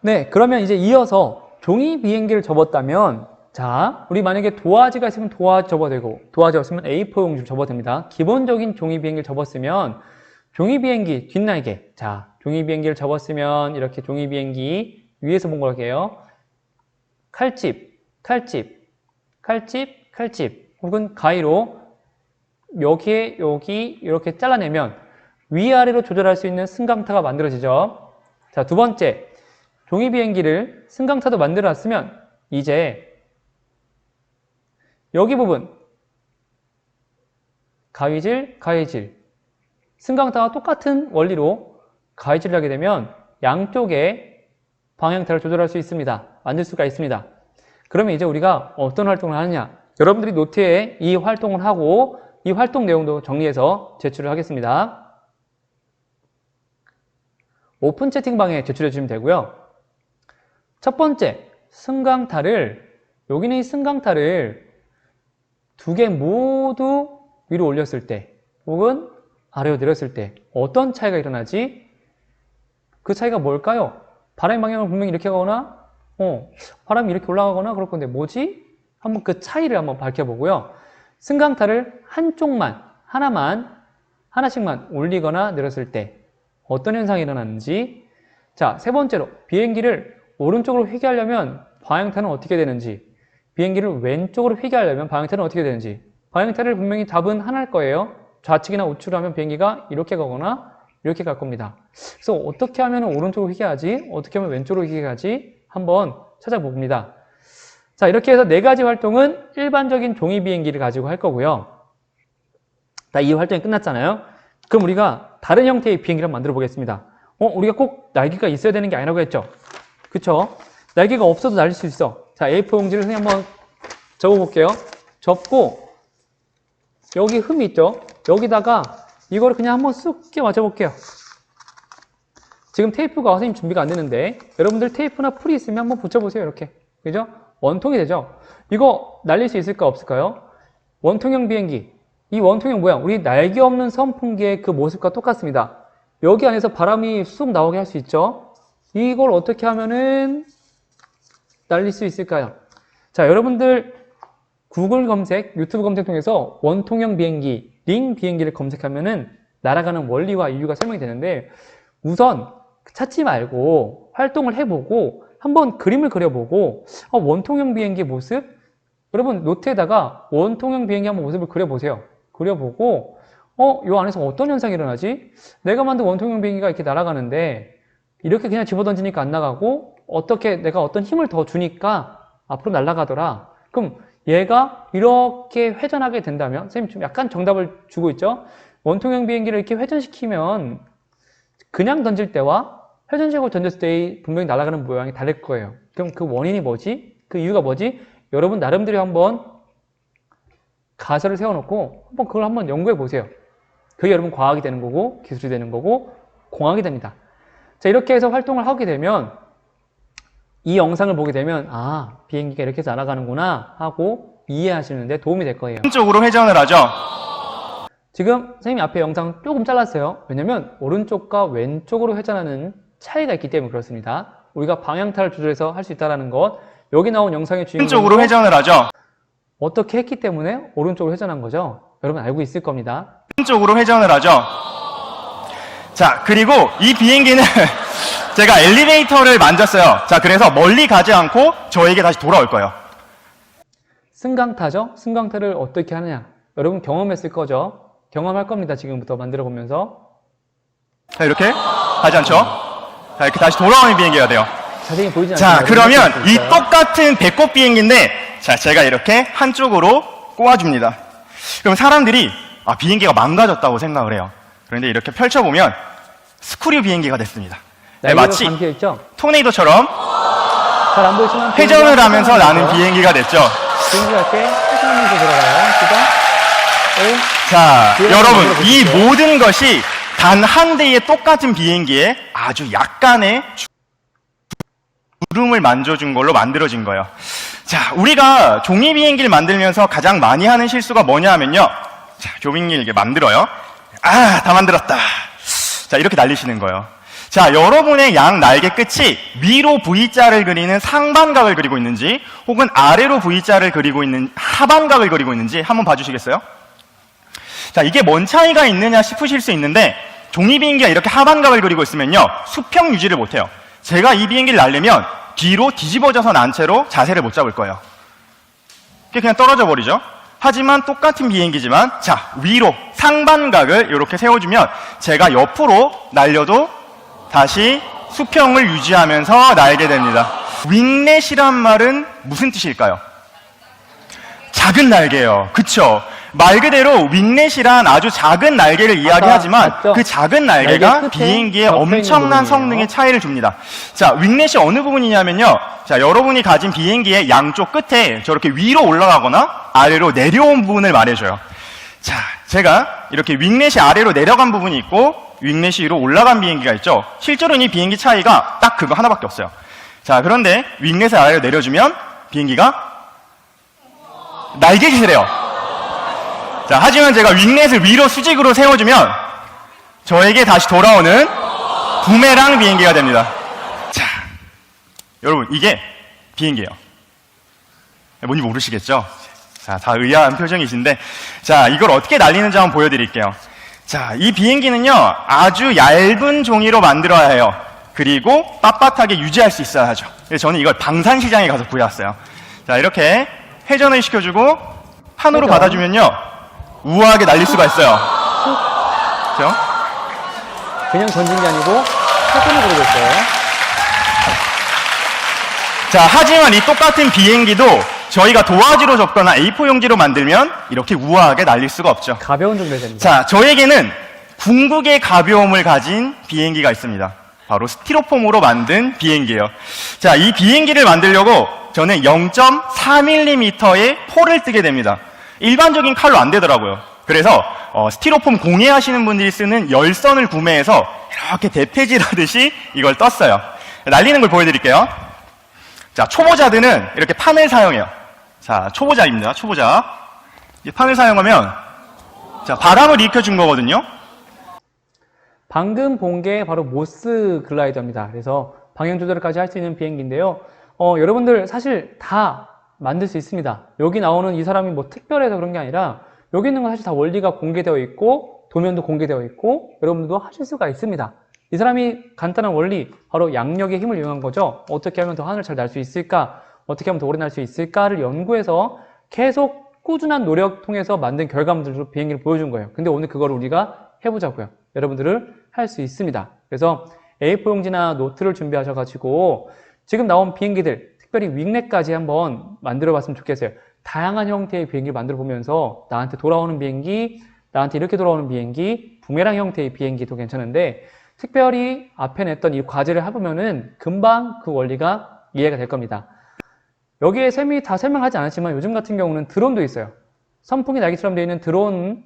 네, 그러면 이제 이어서 종이 비행기를 접었다면, 자, 우리 만약에 도화지가 있으면 도화지 접어도 되고, 도화지 없으면 A4 용지를 접어도 됩니다. 기본적인 종이 비행기를 접었으면, 종이 비행기 뒷날개. 자, 종이 비행기를 접었으면, 이렇게 종이 비행기 위에서 본 걸게요. 칼집, 칼집, 칼집, 칼집, 혹은 가위로 여기에, 여기, 이렇게 잘라내면 위아래로 조절할 수 있는 승강타가 만들어지죠. 자, 두 번째. 종이 비행기를 승강차도 만들어 놨으면 이제 여기 부분 가위질, 가위질 승강타와 똑같은 원리로 가위질을 하게 되면 양쪽에 방향타를 조절할 수 있습니다. 만들 수가 있습니다. 그러면 이제 우리가 어떤 활동을 하느냐 여러분들이 노트에 이 활동을 하고 이 활동 내용도 정리해서 제출을 하겠습니다. 오픈 채팅방에 제출해 주시면 되고요. 첫 번째, 승강타를, 여기는 이 승강타를 두 개 모두 위로 올렸을 때, 혹은 아래로 내렸을 때, 어떤 차이가 일어나지? 그 차이가 뭘까요? 바람의 방향을 분명히 이렇게 가거나, 어, 바람이 이렇게 올라가거나 그럴 건데, 뭐지? 한번 그 차이를 한번 밝혀보고요. 승강타를 한쪽만, 하나만, 하나씩만 올리거나 내렸을 때, 어떤 현상이 일어나는지. 자, 세 번째로, 비행기를 오른쪽으로 회귀하려면 방향타는 어떻게 되는지 비행기를 왼쪽으로 회귀하려면 방향타는 어떻게 되는지. 방향타를 분명히 답은 하나일 거예요. 좌측이나 우측으로 하면 비행기가 이렇게 가거나 이렇게 갈 겁니다. 그래서 어떻게 하면 오른쪽으로 회귀하지? 어떻게 하면 왼쪽으로 회귀하지? 한번 찾아봅니다. 자 이렇게 해서 네 가지 활동은 일반적인 종이 비행기를 가지고 할 거고요. 자, 이 활동이 끝났잖아요. 그럼 우리가 다른 형태의 비행기를 만들어 보겠습니다. 어, 우리가 꼭 날개가 있어야 되는 게 아니라고 했죠 그쵸? 날개가 없어도 날릴 수 있어. 자, A4 용지를 그냥 한번 접어볼게요. 접고, 여기 흠이 있죠? 여기다가 이거를 그냥 한번 쑥 끼워 맞춰볼게요. 지금 테이프가 선생님 준비가 안 되는데, 여러분들 테이프나 풀이 있으면 한번 붙여보세요. 이렇게. 그죠? 원통이 되죠? 이거 날릴 수 있을까, 없을까요? 원통형 비행기. 이 원통형 모양, 우리 날개 없는 선풍기의 그 모습과 똑같습니다. 여기 안에서 바람이 쑥 나오게 할 수 있죠? 이걸 어떻게 하면은 날릴 수 있을까요? 자, 여러분들 구글 검색, 유튜브 검색 통해서 원통형 비행기, 링 비행기를 검색하면은 날아가는 원리와 이유가 설명이 되는데 우선 찾지 말고 활동을 해보고 한번 그림을 그려보고 어, 원통형 비행기 모습 여러분 노트에다가 원통형 비행기 한번 모습을 그려보세요. 그려보고 어, 요 안에서 어떤 현상이 일어나지? 내가 만든 원통형 비행기가 이렇게 날아가는데 이렇게 그냥 집어던지니까 안 나가고 어떻게 내가 어떤 힘을 더 주니까 앞으로 날아가더라. 그럼 얘가 이렇게 회전하게 된다면 선생님 좀 약간 정답을 주고 있죠. 원통형 비행기를 이렇게 회전시키면 그냥 던질 때와 회전식으로 던졌을 때 분명히 날아가는 모양이 다를 거예요. 그럼 그 원인이 뭐지? 그 이유가 뭐지? 여러분 나름대로 한번 가설을 세워놓고 한번 그걸 한번 연구해 보세요. 그게 여러분 과학이 되는 거고 기술이 되는 거고 공학이 됩니다. 자, 이렇게 해서 활동을 하게 되면 이 영상을 보게 되면 아, 비행기가 이렇게 해서 날아가는구나 하고 이해하시는데 도움이 될 거예요. 오른쪽으로 회전을 하죠. 지금 선생님이 앞에 영상 조금 잘랐어요. 왜냐면 오른쪽과 왼쪽으로 회전하는 차이가 있기 때문에 그렇습니다. 우리가 방향타를 조절해서 할 수 있다는 것 여기 나온 영상의 주인공은 오른쪽으로 회전을 하죠. 어떻게 했기 때문에 오른쪽으로 회전한 거죠? 여러분 알고 있을 겁니다. 오른쪽으로 회전을 하죠. 자, 그리고 이 비행기는 제가 엘리베이터를 만졌어요. 자, 그래서 멀리 가지 않고 저에게 다시 돌아올 거예요. 승강타죠? 승강타를 어떻게 하느냐? 여러분 경험했을 거죠? 경험할 겁니다. 지금부터 만들어 보면서. 자, 이렇게 하지 않죠? 자, 이렇게 다시 돌아오는 비행기가 돼요. 자세히 보이지 자, 않지만 그러면 이. 똑같은 배꼽 비행기인데, 자, 제가 이렇게 한쪽으로 꼬아줍니다. 그럼 사람들이, 아, 비행기가 망가졌다고 생각을 해요. 그런데 이렇게 펼쳐보면, 스크류 비행기가 됐습니다. 네, 날개가 마치 있죠? 토네이도처럼 잘안 보이지만 회전을 하면서 나는 비행기가 됐죠. 비행기가 이렇게 회전하면서 들어가요. 그죠? 오, 자, 비행기 여러분, 이. 모든 것이 단 한 대의 똑같은 비행기에 아주 약간의 구름을 만져준 걸로 만들어진 거예요. 자, 우리가 종이 비행기를 만들면서 가장 많이 하는 실수가 뭐냐 하면요. 자, 조빙기 이렇게 만들어요. 아, 다 만들었다. 자, 이렇게 날리시는 거예요. 자, 여러분의 양 날개 끝이 위로 V자를 그리는 상반각을 그리고 있는지 혹은 아래로 V자를 그리고 있는 하반각을 그리고 있는지 한번 봐주시겠어요? 자, 이게 뭔 차이가 있느냐 싶으실 수 있는데 종이 비행기가 이렇게 하반각을 그리고 있으면요 수평 유지를 못해요. 제가 이 비행기를 날리면 뒤로 뒤집어져서 난 채로 자세를 못 잡을 거예요. 이게 그냥 떨어져 버리죠. 하지만 똑같은 비행기지만 자 위로 상반각을 이렇게 세워주면 제가 옆으로 날려도 다시 수평을 유지하면서 날게 됩니다. 윙렛이란 말은 무슨 뜻일까요? 작은 날개요. 그쵸? 말 그대로 윙렛이란 아주 작은 날개를 이야기하지만 맞죠? 그 작은 날개가 날개 있는 엄청난. 성능의 차이를 줍니다. 자, 윙렛이 어느 부분이냐면요. 자, 여러분이 가진 비행기의 양쪽 끝에 저렇게 위로 올라가거나 아래로 내려온 부분을 말해줘요. 자, 제가 이렇게 윙렛이 아래로 내려간 부분이 있고 윙렛이 위로 올라간 비행기가 있죠. 실제로는 이 비행기 차이가 딱 그거 하나밖에 없어요. 자, 그런데 윙렛을 아래로 내려주면 비행기가 날개짓을 해요. 자, 하지만 제가 윙렛을 위로 수직으로 세워주면 저에게 다시 돌아오는 부메랑 비행기가 됩니다. 자, 여러분, 이게 비행기예요. 뭔지 모르시겠죠? 자, 다 의아한 표정이신데, 자, 이걸 어떻게 날리는지 한번 보여드릴게요. 자, 이 비행기는요, 아주 얇은 종이로 만들어야 해요. 그리고 빳빳하게 유지할 수 있어야 하죠. 그래서 저는 이걸 방산시장에 가서 구해왔어요. 자, 이렇게 회전을 시켜주고 판으로 회전. 받아주면요, 우아하게 날릴 수가 있어요. 그죠? 그냥 던진 게 아니고 사건을 그리고 있어요. 자, 하지만 이 똑같은 비행기도 저희가 도화지로 접거나 A4 용지로 만들면 이렇게 우아하게 날릴 수가 없죠. 가벼운 정도 됩니다. 자, 저에게는 궁극의 가벼움을 가진 비행기가 있습니다. 바로 스티로폼으로 만든 비행기예요. 자, 이 비행기를 만들려고 저는 0.4mm의 포를 뜨게 됩니다. 일반적인 칼로 안 되더라고요. 그래서 어, 스티로폼 공예하시는 분들이 쓰는 열선을 구매해서 이렇게 대패질하듯이 이걸 떴어요. 날리는 걸 보여드릴게요. 자, 초보자들은 이렇게 판을 사용해요. 자, 초보자입니다. 초보자. 이 판을 사용하면 자, 바람을 일으켜준 거거든요. 방금 본 게 바로 모스 글라이더입니다. 그래서 방향 조절까지 할 수 있는 비행기인데요. 어, 여러분들 사실 다 만들 수 있습니다. 여기 나오는 이 사람이 뭐 특별해서 그런 게 아니라 여기 있는 건 사실 다 원리가 공개되어 있고 도면도 공개되어 있고 여러분들도 하실 수가 있습니다. 이 사람이 간단한 원리, 바로 양력의 힘을 이용한 거죠. 어떻게 하면 더 하늘을 잘날 수 있을까? 어떻게 하면 더 오래 날 수 있을까를 연구해서 계속 꾸준한 노력 통해서 만든 결과물들로 비행기를 보여준 거예요. 근데 오늘 그걸 우리가 해보자고요. 여러분들을 할 수 있습니다. 그래서 A4 용지나 노트를 준비하셔가지고 지금 나온 비행기들, 특별히 윙넷까지 한번 만들어 봤으면 좋겠어요. 다양한 형태의 비행기를 만들어 보면서 나한테 돌아오는 비행기, 나한테 이렇게 돌아오는 비행기, 부메랑 형태의 비행기도 괜찮은데 특별히 앞에 냈던 이 과제를 해보면은 금방 그 원리가 이해가 될 겁니다. 여기에 셈이 다 설명하지 않았지만 요즘 같은 경우는 드론도 있어요. 선풍기 날개처럼 되어 있는 드론,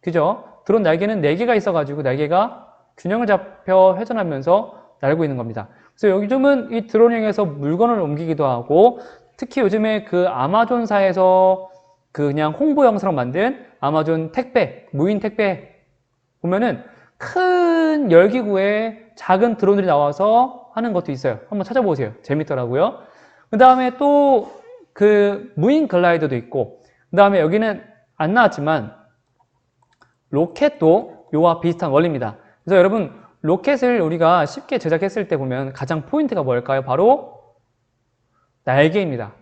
그죠? 드론 날개는 4개가 있어가지고 날개가 균형을 잡혀 회전하면서 날고 있는 겁니다. 그래서 요즘은 이 드론형에서 물건을 옮기기도 하고 특히 요즘에 그 아마존사에서 그 그냥 홍보 영상 만든 아마존 택배, 무인 택배 보면은 큰 열기구에 작은 드론들이 나와서 하는 것도 있어요. 한번 찾아보세요. 재밌더라고요. 그 다음에 또 그 무인 글라이더도 있고, 그 다음에 여기는 안 나왔지만 로켓도 요와 비슷한 원리입니다. 그래서 여러분 로켓을 우리가 쉽게 제작했을 때 보면 가장 포인트가 뭘까요? 바로 날개입니다.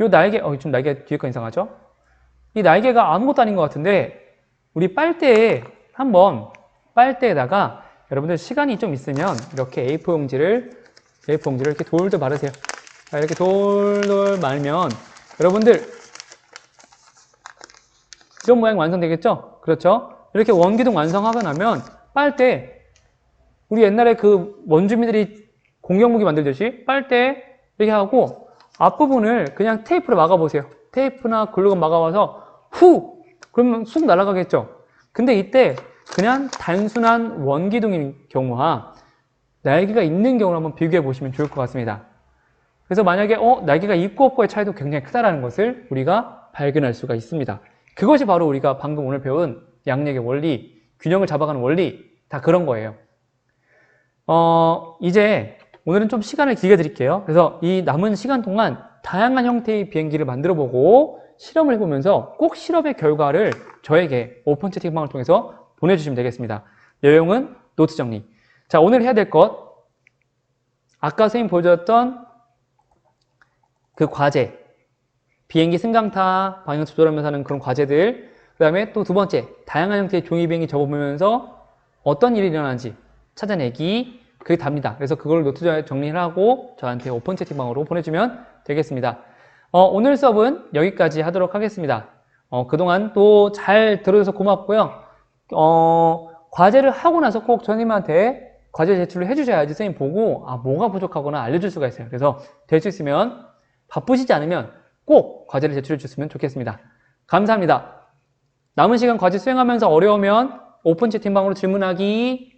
요 날개, 어, 좀 날개 뒤에 거 이상하죠? 이 날개가 아무것도 아닌 것 같은데 우리 빨대에 한번 빨대에다가 여러분들 시간이 좀 있으면 이렇게 A4 용지를 A4 용지를 이렇게 돌돌 바르세요. 자, 이렇게 돌돌 말면 여러분들 이런 모양 완성되겠죠? 그렇죠? 이렇게 원기둥 완성하고 나면 빨대 우리 옛날에 그 원주민들이 공격무기 만들듯이 빨대 이렇게 하고 앞부분을 그냥 테이프로 막아보세요. 테이프나 글루건 막아봐서 후! 그러면 쑥 날아가겠죠? 근데 이때 그냥 단순한 원기둥인 경우와 날개가 있는 경우를 한번 비교해 보시면 좋을 것 같습니다. 그래서 만약에 어 날개가 있고 없고의 차이도 굉장히 크다라는 것을 우리가 발견할 수가 있습니다. 그것이 바로 우리가 방금 오늘 배운 양력의 원리, 균형을 잡아가는 원리 다 그런 거예요. 어, 이제 오늘은 좀 시간을 길게 드릴게요. 그래서 이 남은 시간 동안 다양한 형태의 비행기를 만들어 보고 실험을 해보면서 꼭 실험의 결과를 저에게 오픈 채팅방을 통해서 보내주시면 되겠습니다. 내용은 노트 정리. 자, 오늘 해야 될 것. 아까 선생님 보여줬던 그 과제. 비행기 승강타, 방향 조절하면서 하는 그런 과제들. 그 다음에 또 두 번째, 다양한 형태의 종이 비행기 접어보면서 어떤 일이 일어나는지 찾아내기. 그게 답니다. 그래서 그걸 노트 정리를 하고 저한테 오픈 채팅방으로 보내주면 되겠습니다. 어, 오늘 수업은 여기까지 하도록 하겠습니다. 어, 그동안 또 잘 들어줘서 고맙고요. 어, 과제를 하고 나서 꼭 선생님한테 과제 제출을 해주셔야지 선생님 보고 아 뭐가 부족하거나 알려줄 수가 있어요. 그래서 될 수 있으면 바쁘시지 않으면 꼭 과제를 제출해 주셨으면 좋겠습니다. 감사합니다. 남은 시간 과제 수행하면서 어려우면 오픈 채팅방으로 질문하기